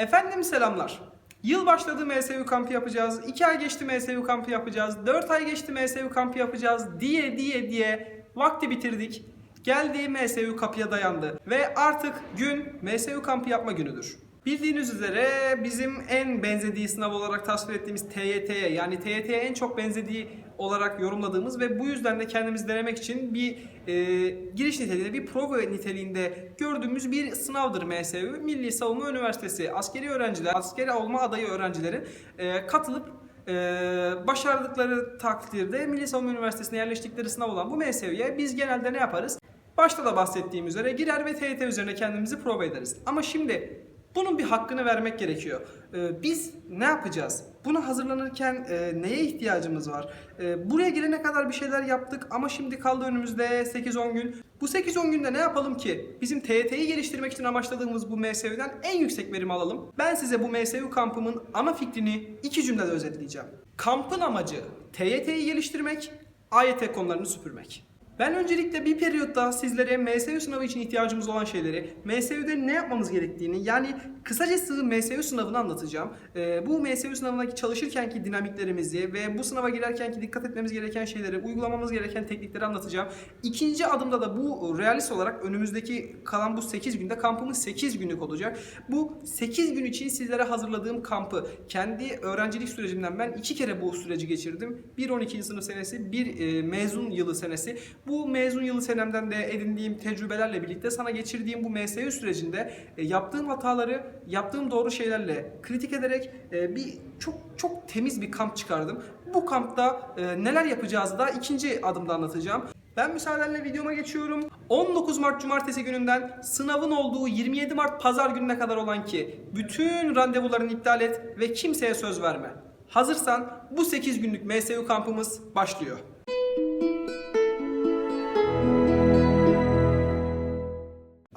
Efendim selamlar. Yıl başladı MSU kampı yapacağız. 2 ay geçti MSU kampı yapacağız. 4 ay geçti MSU kampı yapacağız diye diye diye vakti bitirdik. Geldi MSU kapıya dayandı. Ve artık gün MSU kampı yapma günüdür. Bildiğiniz üzere bizim en benzediği sınav olarak tasvir ettiğimiz TYT'ye yani TYT'ye en çok benzediği olarak yorumladığımız ve bu yüzden de kendimizi denemek için bir e, giriş niteliğinde, bir prova niteliğinde gördüğümüz bir sınavdır MSU. Milli Savunma Üniversitesi askeri öğrenciler, askeri olma adayı öğrencilerin e, katılıp e, başardıkları takdirde Milli Savunma Üniversitesi'ne yerleştikleri sınav olan bu MSU'ya biz genelde ne yaparız? Başta da bahsettiğim üzere girer ve TYT üzerine kendimizi prova ederiz. Ama şimdi bunun bir hakkını vermek gerekiyor. Ee, biz ne yapacağız? Buna hazırlanırken e, neye ihtiyacımız var? E, buraya gelene kadar bir şeyler yaptık ama şimdi kaldı önümüzde 8-10 gün. Bu 8-10 günde ne yapalım ki? Bizim TYT'yi geliştirmek için amaçladığımız bu MSU'dan en yüksek verimi alalım. Ben size bu MSU kampımın ana fikrini iki cümlede özetleyeceğim. Kampın amacı TYT'yi geliştirmek, AYT konularını süpürmek. Ben öncelikle bir periyotta sizlere MSU sınavı için ihtiyacımız olan şeyleri, MSU'de ne yapmamız gerektiğini yani kısacası MSU sınavını anlatacağım. Ee, bu MSU sınavındaki çalışırkenki dinamiklerimizi ve bu sınava girerkenki dikkat etmemiz gereken şeyleri, uygulamamız gereken teknikleri anlatacağım. İkinci adımda da bu realist olarak önümüzdeki kalan bu 8 günde kampımız 8 günlük olacak. Bu 8 gün için sizlere hazırladığım kampı kendi öğrencilik sürecimden ben iki kere bu süreci geçirdim. Bir 12. sınıf senesi, bir e, mezun yılı senesi. Bu mezun yılı senemden de edindiğim tecrübelerle birlikte sana geçirdiğim bu MSU sürecinde e, yaptığım hataları yaptığım doğru şeylerle kritik ederek e, bir çok çok temiz bir kamp çıkardım. Bu kampta e, neler yapacağızı da ikinci adımda anlatacağım. Ben müsaadenle videoma geçiyorum. 19 Mart Cumartesi gününden sınavın olduğu 27 Mart Pazar gününe kadar olan ki bütün randevularını iptal et ve kimseye söz verme. Hazırsan bu 8 günlük MSU kampımız başlıyor.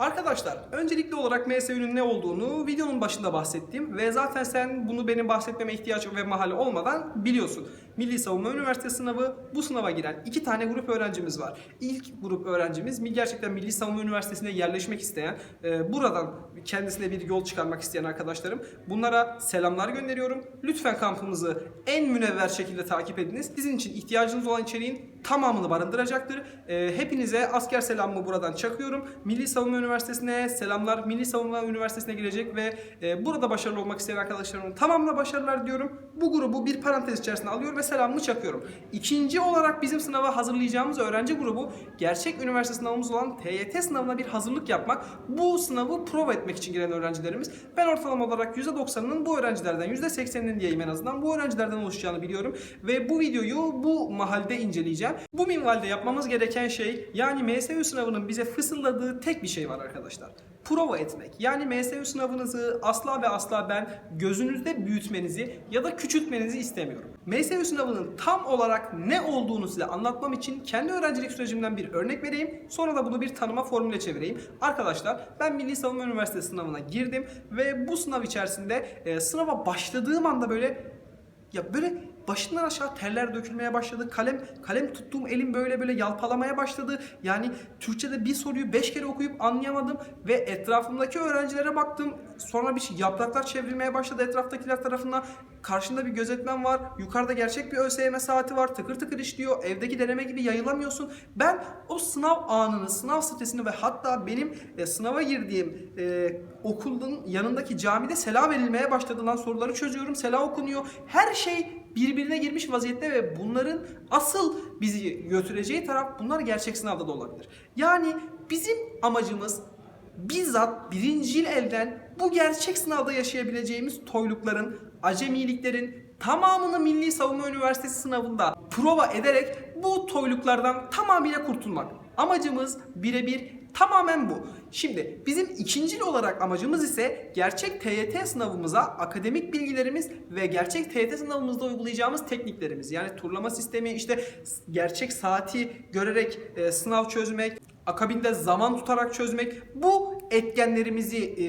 Arkadaşlar öncelikli olarak MSU'nun ne olduğunu videonun başında bahsettim ve zaten sen bunu benim bahsetmeme ihtiyaç ve mahalle olmadan biliyorsun. Milli Savunma Üniversitesi sınavı bu sınava giren iki tane grup öğrencimiz var. İlk grup öğrencimiz mi- gerçekten Milli Savunma Üniversitesi'ne yerleşmek isteyen, e, buradan kendisine bir yol çıkarmak isteyen arkadaşlarım. Bunlara selamlar gönderiyorum. Lütfen kampımızı en münevver şekilde takip ediniz. Sizin için ihtiyacınız olan içeriğin tamamını barındıracaktır. E, hepinize asker selamımı buradan çakıyorum. Milli Savunma Üniversitesi'ne selamlar. Milli Savunma Üniversitesi'ne girecek ve e, burada başarılı olmak isteyen arkadaşlarımın tamamına başarılar diyorum. Bu grubu bir parantez içerisine alıyor ve selamımı çakıyorum. İkinci olarak bizim sınava hazırlayacağımız öğrenci grubu gerçek üniversite sınavımız olan TYT sınavına bir hazırlık yapmak. Bu sınavı prova etmek için giren öğrencilerimiz. Ben ortalama olarak %90'ının bu öğrencilerden, %80'inin diyeyim en azından bu öğrencilerden oluşacağını biliyorum. Ve bu videoyu bu mahalde inceleyeceğim. Bu minvalde yapmamız gereken şey yani MSU sınavının bize fısıldadığı tek bir şey var arkadaşlar. Prova etmek. Yani MSU sınavınızı asla ve asla ben gözünüzde büyütmenizi ya da küçültmenizi istemiyorum. MSU sınavının tam olarak ne olduğunu size anlatmam için kendi öğrencilik sürecimden bir örnek vereyim. Sonra da bunu bir tanıma formüle çevireyim. Arkadaşlar ben Milli Savunma Üniversitesi sınavına girdim ve bu sınav içerisinde e, sınava başladığım anda böyle ya böyle başından aşağı terler dökülmeye başladı. Kalem kalem tuttuğum elim böyle böyle yalpalamaya başladı. Yani Türkçe'de bir soruyu beş kere okuyup anlayamadım ve etrafımdaki öğrencilere baktım. Sonra bir şey yapraklar çevrilmeye başladı etraftakiler tarafından. Karşında bir gözetmen var. Yukarıda gerçek bir ÖSYM saati var. Tıkır tıkır işliyor. Evdeki deneme gibi yayılamıyorsun. Ben o sınav anını, sınav stresini ve hatta benim e, sınava girdiğim e, okulun yanındaki camide sela verilmeye başladı lan soruları çözüyorum. Sela okunuyor. Her şey birbirine girmiş vaziyette ve bunların asıl bizi götüreceği taraf bunlar gerçek sınavda da olabilir. Yani bizim amacımız bizzat birincil elden bu gerçek sınavda yaşayabileceğimiz toylukların, acemiliklerin tamamını Milli Savunma Üniversitesi sınavında prova ederek bu toyluklardan tamamıyla kurtulmak. Amacımız birebir Tamamen bu. Şimdi bizim ikincil olarak amacımız ise gerçek TYT sınavımıza akademik bilgilerimiz ve gerçek TYT sınavımızda uygulayacağımız tekniklerimiz. Yani turlama sistemi işte gerçek saati görerek e, sınav çözmek, akabinde zaman tutarak çözmek. Bu etkenlerimizi e,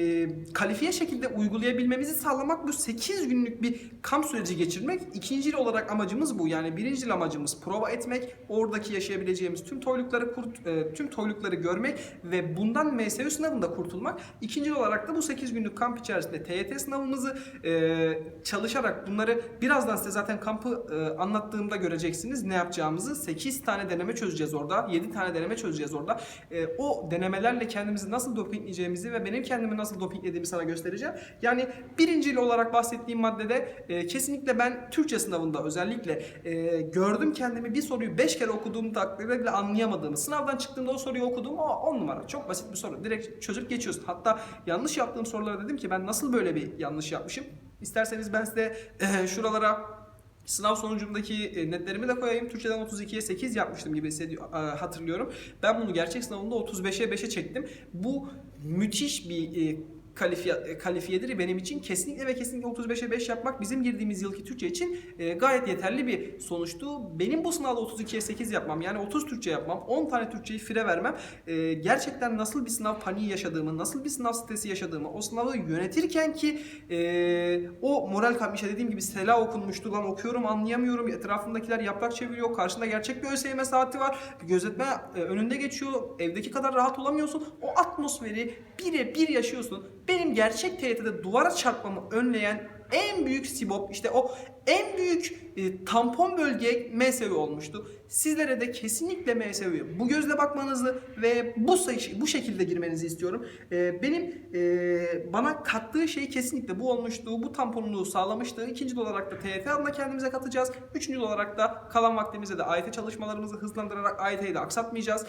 kalifiye şekilde uygulayabilmemizi sağlamak bu 8 günlük bir kamp süreci geçirmek. İkinci olarak amacımız bu. Yani birinci amacımız prova etmek, oradaki yaşayabileceğimiz tüm toylukları kurt, e, tüm toylukları görmek ve bundan MSU sınavında kurtulmak. İkinci olarak da bu 8 günlük kamp içerisinde TYT sınavımızı e, çalışarak bunları birazdan size zaten kampı e, anlattığımda göreceksiniz ne yapacağımızı. 8 tane deneme çözeceğiz orada. 7 tane deneme çözeceğiz orada. E, o denemelerle kendimizi nasıl dopingleyeceğimizi ve benim kendimi nasıl dopinglediğimi sana göstereceğim. Yani birincil olarak bahsettiğim maddede e, kesinlikle ben Türkçe sınavında özellikle e, gördüm kendimi bir soruyu 5 kere okuduğum takdirde bile anlayamadığımı. Sınavdan çıktığımda o soruyu okudum. O 10 numara. Çok basit bir soru. Direkt çözüp geçiyorsun. Hatta yanlış yaptığım sorulara dedim ki ben nasıl böyle bir yanlış yapmışım? İsterseniz ben size e, şuralara Sınav sonucumdaki e, netlerimi de koyayım. Türkçeden 32'ye 8 yapmıştım gibi hatırlıyorum. Ben bunu gerçek sınavında 35'e 5'e çektim. Bu müthiş bir e, kalifiye, e, kalifiyedir benim için. Kesinlikle ve kesinlikle 35'e 5 yapmak bizim girdiğimiz yılki Türkçe için e, gayet yeterli bir sonuçtu. Benim bu sınavda 32'ye 8 yapmam yani 30 Türkçe yapmam, 10 tane Türkçeyi fire vermem e, gerçekten nasıl bir sınav paniği yaşadığımı, nasıl bir sınav stresi yaşadığımı, o sınavı yönetirken ki e, o moral işte dediğim gibi Sela okunmuştu lan okuyorum anlayamıyorum etrafındakiler yaprak çeviriyor karşında gerçek bir ÖSYM saati var gözetme e, önünde geçiyor evdeki kadar rahat olamıyorsun o atmosferi birebir yaşıyorsun benim gerçek TYT'de duvara çarpmamı önleyen en büyük sibop işte o en büyük e, tampon bölge MSV olmuştu. Sizlere de kesinlikle MSV'ye bu gözle bakmanızı ve bu bu şekilde girmenizi istiyorum. E, benim e, bana kattığı şey kesinlikle bu olmuştu. Bu tamponluğu sağlamıştı. İkinci olarak da TYT adına kendimize katacağız. Üçüncü olarak da kalan vaktimizde de AYT çalışmalarımızı hızlandırarak AYT'yi de aksatmayacağız.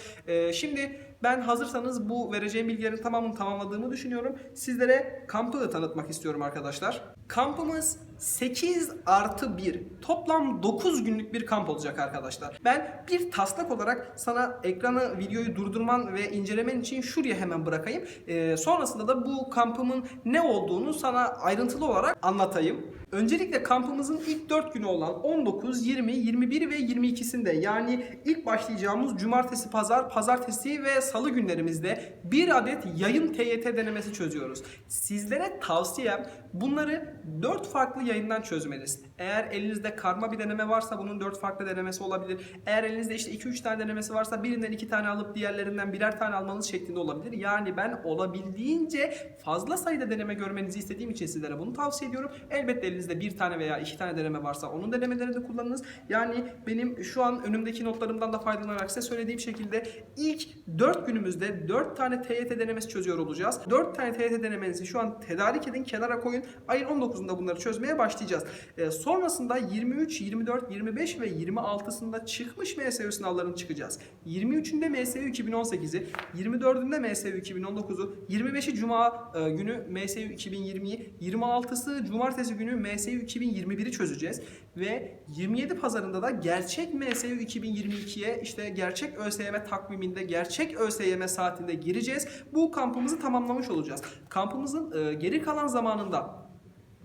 Şimdi ben hazırsanız bu vereceğim bilgilerin tamamını tamamladığımı düşünüyorum. Sizlere kampı tanıtmak istiyorum arkadaşlar. Kampımız 8 artı 1 toplam 9 günlük bir kamp olacak arkadaşlar. Ben bir taslak olarak sana ekranı videoyu durdurman ve incelemen için şuraya hemen bırakayım. Ee, sonrasında da bu kampımın ne olduğunu sana ayrıntılı olarak anlatayım. Öncelikle kampımızın ilk 4 günü olan 19, 20, 21 ve 22'sinde yani ilk başlayacağımız cumartesi, pazar, pazartesi ve salı günlerimizde bir adet yayın TYT denemesi çözüyoruz. Sizlere tavsiyem bunları 4 farklı yayından çözmeniz. Eğer elinizde karma bir deneme varsa bunun 4 farklı denemesi olabilir. Eğer elinizde işte 2-3 tane denemesi varsa birinden 2 tane alıp diğerlerinden birer tane almanız şeklinde olabilir. Yani ben olabildiğince fazla sayıda deneme görmenizi istediğim için sizlere bunu tavsiye ediyorum. Elbette elinizde bir tane veya iki tane deneme varsa onun denemelerini de kullanınız. Yani benim şu an önümdeki notlarımdan da faydalanarak size söylediğim şekilde ilk 4 günümüzde 4 tane TYT denemesi çözüyor olacağız. 4 tane TYT denemenizi şu an tedarik edin, kenara koyun. Ayın 19'unda bunları çözmeye başlayacağız. Ee, sonrasında 23, 24, 25 ve 26'sında çıkmış MSU sınavlarını çıkacağız. 23'ünde MSU 2018'i, 24'ünde MSU 2019'u, 25'i Cuma e, günü MSU 2020'yi, 26'sı Cumartesi günü MSU 2021'i çözeceğiz. Ve 27 pazarında da gerçek MSU 2022'ye işte gerçek ÖSYM takviminde, gerçek ÖSYM saatinde gireceğiz. Bu kampımızı tamamlamış olacağız. Kampımızın e, geri kalan zamanında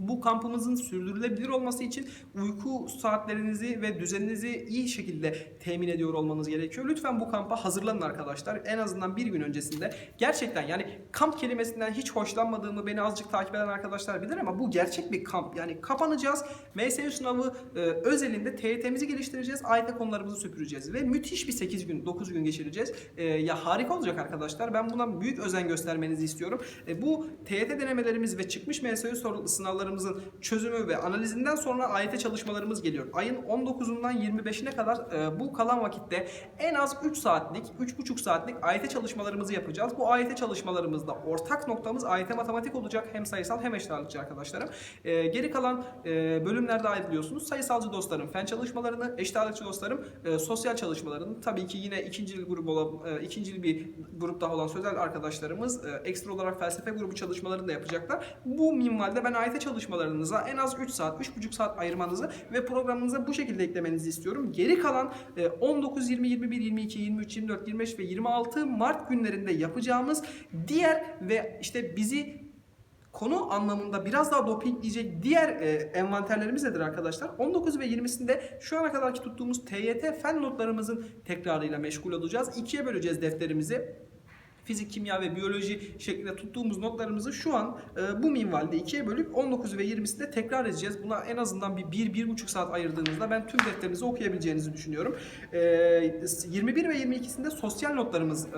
bu kampımızın sürdürülebilir olması için uyku saatlerinizi ve düzeninizi iyi şekilde temin ediyor olmanız gerekiyor. Lütfen bu kampa hazırlanın arkadaşlar. En azından bir gün öncesinde. Gerçekten yani kamp kelimesinden hiç hoşlanmadığımı beni azıcık takip eden arkadaşlar bilir ama bu gerçek bir kamp. Yani kapanacağız. MSU sınavı e, özelinde TYT'mizi geliştireceğiz. AYT konularımızı süpüreceğiz. Ve müthiş bir 8 gün, 9 gün geçireceğiz. E, ya harika olacak arkadaşlar. Ben buna büyük özen göstermenizi istiyorum. E, bu TYT denemelerimiz ve çıkmış MSU soru sınavlarımızın çözümü ve analizinden sonra AYT çalışmalarımız geliyor. Ayın 19'undan 25'ine kadar e, bu kalan vakitte en az 3 saatlik, 3,5 saatlik AYT çalışmalarımızı yapacağız. Bu AYT çalışmalarımızda ortak noktamız AYT matematik olacak. Hem sayısal hem eşit arkadaşlarım. E, geri kalan e, bölümlerde ayrılıyorsunuz. Sayısalcı dostlarım fen çalışmalarını, eşit dostlarım e, sosyal çalışmalarını tabii ki yine ikinci grubu olan, e, ikinci bir grup daha olan sözel arkadaşlarımız e, ekstra olarak felsefe grubu çalışmalarını da yapacaklar. Bu minvalde ben AYT çalışmalarınıza en az 3 saat, 3,5 saat ayırmanızı ve programınıza bu şekilde eklemenizi istiyorum. Geri kalan e, 19, 20, 21, 22, 23, 24, 25 ve 26 Mart günlerinde yapacağımız diğer ve işte bizi konu anlamında biraz daha dopingleyecek diğer e, envanterlerimiz nedir arkadaşlar? 19 ve 20'sinde şu ana kadarki tuttuğumuz TYT fen notlarımızın tekrarıyla meşgul olacağız. İkiye böleceğiz defterimizi. Fizik, kimya ve biyoloji şeklinde tuttuğumuz notlarımızı şu an e, bu minvalde ikiye bölüp 19 ve 20'sinde tekrar edeceğiz. Buna en azından bir 1-1,5 saat ayırdığınızda ben tüm defterinizi okuyabileceğinizi düşünüyorum. E, 21 ve 22'sinde sosyal notlarımız, e,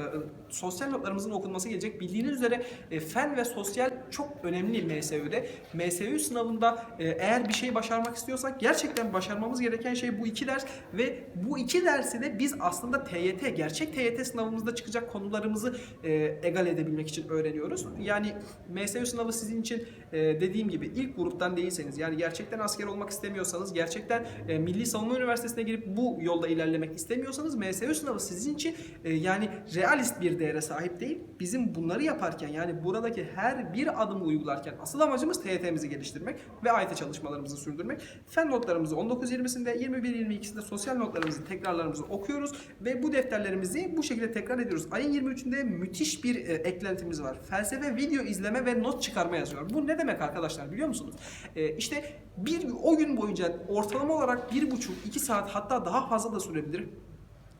sosyal notlarımızın okunması gelecek. Bildiğiniz üzere e, fen ve sosyal çok önemli MSÜ'de. MSÜ sınavında e, eğer bir şey başarmak istiyorsak gerçekten başarmamız gereken şey bu iki ders ve bu iki dersi de biz aslında TYT, gerçek TYT sınavımızda çıkacak konularımızı e, egal edebilmek için öğreniyoruz. Yani MSÜ sınavı sizin için e, dediğim gibi ilk gruptan değilseniz yani gerçekten asker olmak istemiyorsanız, gerçekten e, Milli Savunma Üniversitesi'ne girip bu yolda ilerlemek istemiyorsanız MSÜ sınavı sizin için e, yani realist bir değere sahip değil. Bizim bunları yaparken yani buradaki her bir adımı uygularken asıl amacımız TYT'mizi geliştirmek ve AYT çalışmalarımızı sürdürmek. Fen notlarımızı 19-20'sinde, 21-22'sinde sosyal notlarımızı, tekrarlarımızı okuyoruz ve bu defterlerimizi bu şekilde tekrar ediyoruz. Ayın 23'ünde müthiş bir e, eklentimiz var. Felsefe video izleme ve not çıkarma yazıyor. Bu ne demek arkadaşlar biliyor musunuz? E, işte bir o gün boyunca ortalama olarak 1,5-2 saat hatta daha fazla da sürebilir.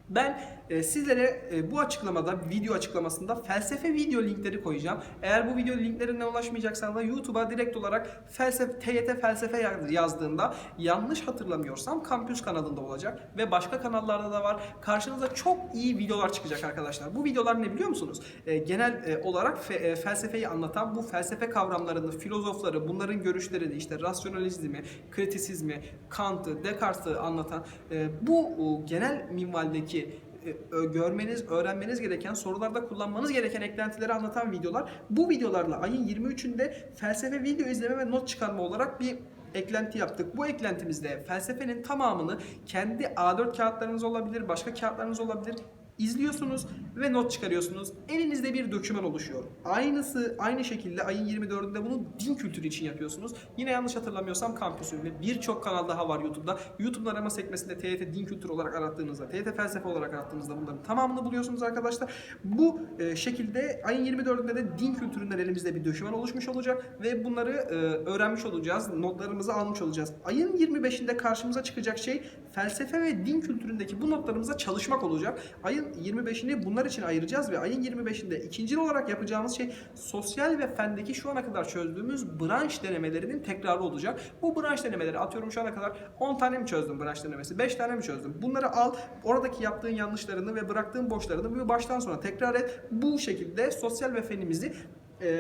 Ben e, sizlere e, bu açıklamada, video açıklamasında felsefe video linkleri koyacağım. Eğer bu video linklerine ulaşmayacaksan da YouTube'a direkt olarak felsefe, TYT felsefe yaz- yazdığında yanlış hatırlamıyorsam kampüs kanalında olacak ve başka kanallarda da var. Karşınıza çok iyi videolar çıkacak arkadaşlar. Bu videolar ne biliyor musunuz? E, genel e, olarak fe- e, felsefeyi anlatan bu felsefe kavramlarını, filozofları, bunların görüşlerini, işte rasyonalizmi, kritisizmi, Kant'ı, Descartes'i anlatan e, bu e, genel minvaldeki e, ö- görmeniz, öğrenmeniz gereken, sorularda kullanmanız gereken eklentileri anlatan videolar. Bu videolarla ayın 23'ünde felsefe video izleme ve not çıkarma olarak bir eklenti yaptık. Bu eklentimizde felsefenin tamamını kendi A4 kağıtlarınız olabilir, başka kağıtlarınız olabilir izliyorsunuz ve not çıkarıyorsunuz. Elinizde bir doküman oluşuyor. Aynısı aynı şekilde ayın 24'ünde bunu din kültürü için yapıyorsunuz. Yine yanlış hatırlamıyorsam kampüsün ve birçok kanal daha var YouTube'da. YouTube'un arama sekmesinde TYT din kültürü olarak arattığınızda, TYT felsefe olarak arattığınızda bunların tamamını buluyorsunuz arkadaşlar. Bu e, şekilde ayın 24'ünde de din kültüründen elimizde bir doküman oluşmuş olacak ve bunları e, öğrenmiş olacağız. Notlarımızı almış olacağız. Ayın 25'inde karşımıza çıkacak şey felsefe ve din kültüründeki bu notlarımıza çalışmak olacak. Ayın 25'ini bunlar için ayıracağız ve ayın 25'inde ikinci olarak yapacağımız şey sosyal ve fendeki şu ana kadar çözdüğümüz branş denemelerinin tekrarı olacak. Bu branş denemeleri atıyorum şu ana kadar 10 tane mi çözdüm branş denemesi, 5 tane mi çözdüm? Bunları al, oradaki yaptığın yanlışlarını ve bıraktığın boşlarını baştan sona tekrar et. Bu şekilde sosyal ve fenimizi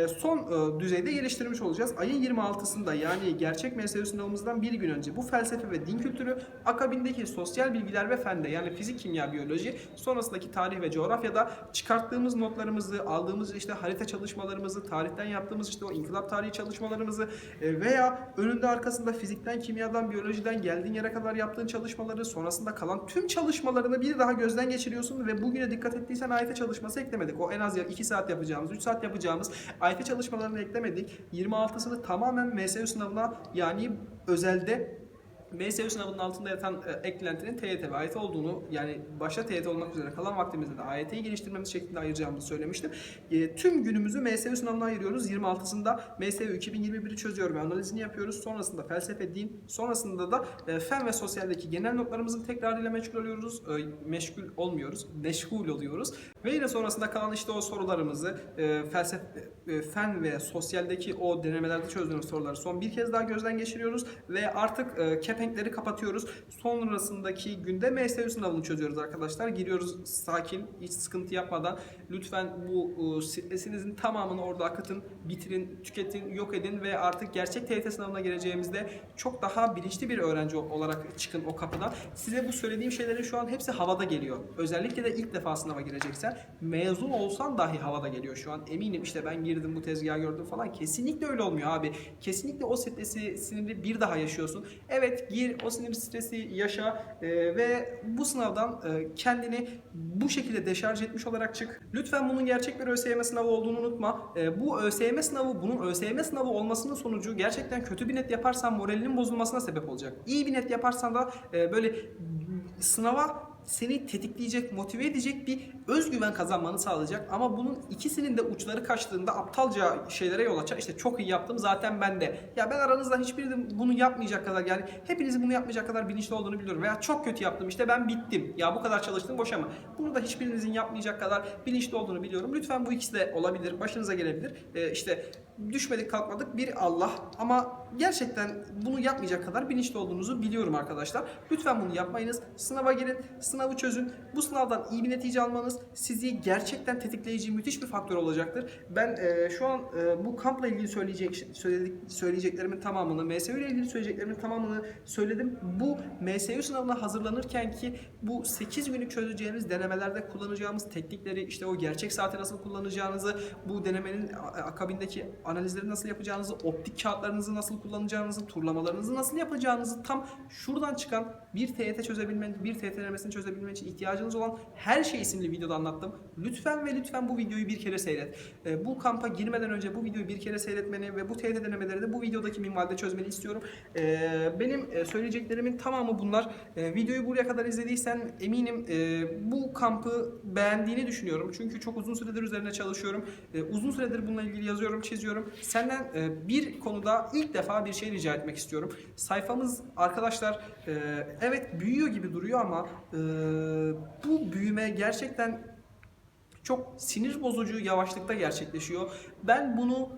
son e, düzeyde geliştirmiş olacağız. Ayın 26'sında yani gerçek MSU sınavımızdan bir gün önce bu felsefe ve din kültürü akabindeki sosyal bilgiler ve fende yani fizik, kimya, biyoloji sonrasındaki tarih ve coğrafyada çıkarttığımız notlarımızı, aldığımız işte harita çalışmalarımızı, tarihten yaptığımız işte o inkılap tarihi çalışmalarımızı e, veya önünde arkasında fizikten, kimyadan, biyolojiden geldiğin yere kadar yaptığın çalışmaları sonrasında kalan tüm çalışmalarını bir daha gözden geçiriyorsun ve bugüne dikkat ettiysen AYT çalışması eklemedik. O en az 2 saat yapacağımız, 3 saat yapacağımız AYT çalışmalarını eklemedik. 26'sını tamamen MSU sınavına yani özelde MSU sınavının altında yatan e, eklentinin TYT ve AYT olduğunu yani başta TYT olmak üzere kalan vaktimizde de AYT'yi geliştirmemiz şeklinde ayıracağımızı söylemiştim. E, tüm günümüzü MSU sınavına ayırıyoruz. 26'sında MSU 2021'i çözüyor ve analizini yapıyoruz. Sonrasında felsefe, din, sonrasında da e, fen ve sosyaldeki genel notlarımızın tekrarıyla meşgul oluyoruz. E, meşgul olmuyoruz, meşgul oluyoruz. Ve yine sonrasında kalan işte o sorularımızı e, felsefe, e, fen ve sosyaldeki o denemelerde çözdüğümüz soruları son bir kez daha gözden geçiriyoruz ve artık e, kepenkleri kapatıyoruz. Sonrasındaki günde MSU sınavını çözüyoruz arkadaşlar. Giriyoruz sakin, hiç sıkıntı yapmadan. Lütfen bu e, stresinizin tamamını orada akıtın, bitirin, tüketin, yok edin ve artık gerçek TYT sınavına geleceğimizde çok daha bilinçli bir öğrenci olarak çıkın o kapıdan. Size bu söylediğim şeylerin şu an hepsi havada geliyor. Özellikle de ilk defa sınava gireceksen mezun olsan dahi havada geliyor şu an. Eminim işte ben girdim bu tezgahı gördüm falan. Kesinlikle öyle olmuyor abi. Kesinlikle o stresi, siniri bir daha yaşıyorsun. Evet gir o sinir stresi yaşa e, ve bu sınavdan e, kendini bu şekilde deşarj etmiş olarak çık. Lütfen bunun gerçek bir ÖSYM sınavı olduğunu unutma. E, bu ÖSYM sınavı bunun ÖSYM sınavı olmasının sonucu gerçekten kötü bir net yaparsan moralinin bozulmasına sebep olacak. İyi bir net yaparsan da e, böyle sınava seni tetikleyecek, motive edecek bir özgüven kazanmanı sağlayacak. Ama bunun ikisinin de uçları kaçtığında aptalca şeylere yol açar. İşte çok iyi yaptım zaten ben de. Ya ben aranızda hiçbirinin bunu yapmayacak kadar yani hepinizin bunu yapmayacak kadar bilinçli olduğunu biliyorum. Veya çok kötü yaptım işte ben bittim. Ya bu kadar çalıştım boş ama. Bunu da hiçbirinizin yapmayacak kadar bilinçli olduğunu biliyorum. Lütfen bu ikisi de olabilir. Başınıza gelebilir. Ee, işte düşmedik kalkmadık bir Allah ama gerçekten bunu yapmayacak kadar bilinçli olduğunuzu biliyorum arkadaşlar. Lütfen bunu yapmayınız. Sınava girin, sınavı çözün. Bu sınavdan iyi bir netice almanız sizi gerçekten tetikleyici müthiş bir faktör olacaktır. Ben e, şu an e, bu kampla ilgili söyleyecek söyledik, söyleyeceklerimin tamamını, MSU ile ilgili söyleyeceklerimin tamamını söyledim. Bu MSU sınavına hazırlanırken ki bu 8 günlük çözeceğimiz denemelerde kullanacağımız teknikleri, işte o gerçek saati nasıl kullanacağınızı, bu denemenin akabindeki analizleri nasıl yapacağınızı, optik kağıtlarınızı nasıl kullanacağınızı, turlamalarınızı nasıl yapacağınızı tam şuradan çıkan bir TYT çözebilmeniz, bir TYT denemesini çözebilmek için ihtiyacınız olan her şey isimli videoda anlattım. Lütfen ve lütfen bu videoyu bir kere seyret. Ee, bu kampa girmeden önce bu videoyu bir kere seyretmeni ve bu TYT denemeleri de bu videodaki minvalde çözmeni istiyorum. Ee, benim e, söyleyeceklerimin tamamı bunlar. Ee, videoyu buraya kadar izlediysen eminim e, bu kampı beğendiğini düşünüyorum. Çünkü çok uzun süredir üzerine çalışıyorum. Uzun süredir bununla ilgili yazıyorum, çiziyorum. Senden e, bir konuda ilk defa bir şey rica etmek istiyorum. Sayfamız arkadaşlar evet büyüyor gibi duruyor ama e, bu büyüme gerçekten çok sinir bozucu yavaşlıkta gerçekleşiyor. Ben bunu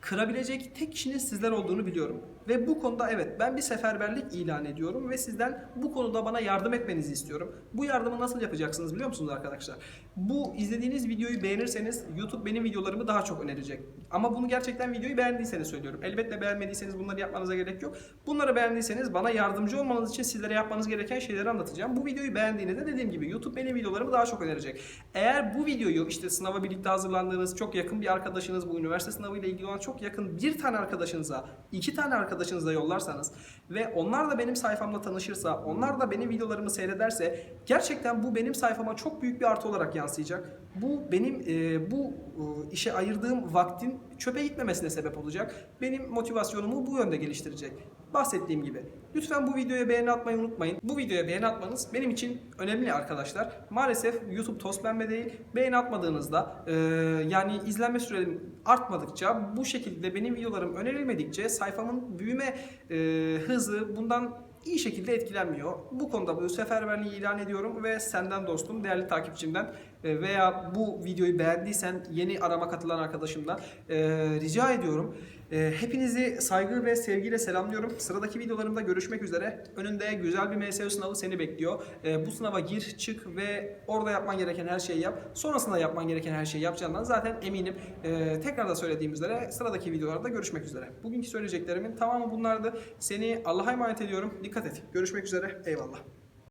kırabilecek tek kişinin sizler olduğunu biliyorum. Ve bu konuda evet ben bir seferberlik ilan ediyorum ve sizden bu konuda bana yardım etmenizi istiyorum. Bu yardımı nasıl yapacaksınız biliyor musunuz arkadaşlar? Bu izlediğiniz videoyu beğenirseniz YouTube benim videolarımı daha çok önerecek. Ama bunu gerçekten videoyu beğendiyseniz söylüyorum. Elbette beğenmediyseniz bunları yapmanıza gerek yok. Bunları beğendiyseniz bana yardımcı olmanız için sizlere yapmanız gereken şeyleri anlatacağım. Bu videoyu beğendiğinizde dediğim gibi YouTube benim videolarımı daha çok önerecek. Eğer bu videoyu işte sınava birlikte hazırlandığınız çok yakın bir arkadaşınız, bu üniversite sınavıyla ilgili olan çok yakın bir tane arkadaşınıza, iki tane arkadaşınıza yollarsanız ve onlar da benim sayfamla tanışırsa, onlar da benim videolarımı seyrederse gerçekten bu benim sayfama çok büyük bir artı olarak yansıyacak. Bu benim e, bu e, işe ayırdığım vaktin çöpe gitmemesine sebep olacak. Benim motivasyonumu bu yönde geliştirecek. Bahsettiğim gibi. Lütfen bu videoya beğeni atmayı unutmayın. Bu videoya beğeni atmanız benim için önemli arkadaşlar. Maalesef YouTube toz pembe değil. Beğeni atmadığınızda e, yani izlenme sürem artmadıkça bu şekilde benim videolarım önerilmedikçe sayfamın büyüme e, hızı bundan iyi şekilde etkilenmiyor. Bu konuda bu seferberliği ilan ediyorum ve senden dostum, değerli takipçimden e, veya bu videoyu beğendiysen yeni arama katılan arkadaşımdan e, rica ediyorum. E, hepinizi saygı ve sevgiyle selamlıyorum. Sıradaki videolarımda görüşmek üzere. Önünde güzel bir MSU sınavı seni bekliyor. E, bu sınava gir, çık ve orada yapman gereken her şeyi yap. Sonrasında yapman gereken her şeyi yapacağından zaten eminim. E, tekrar da söylediğim üzere sıradaki videolarda görüşmek üzere. Bugünkü söyleyeceklerimin tamamı bunlardı. Seni Allah'a emanet ediyorum. Dikkat et. Görüşmek üzere. Eyvallah.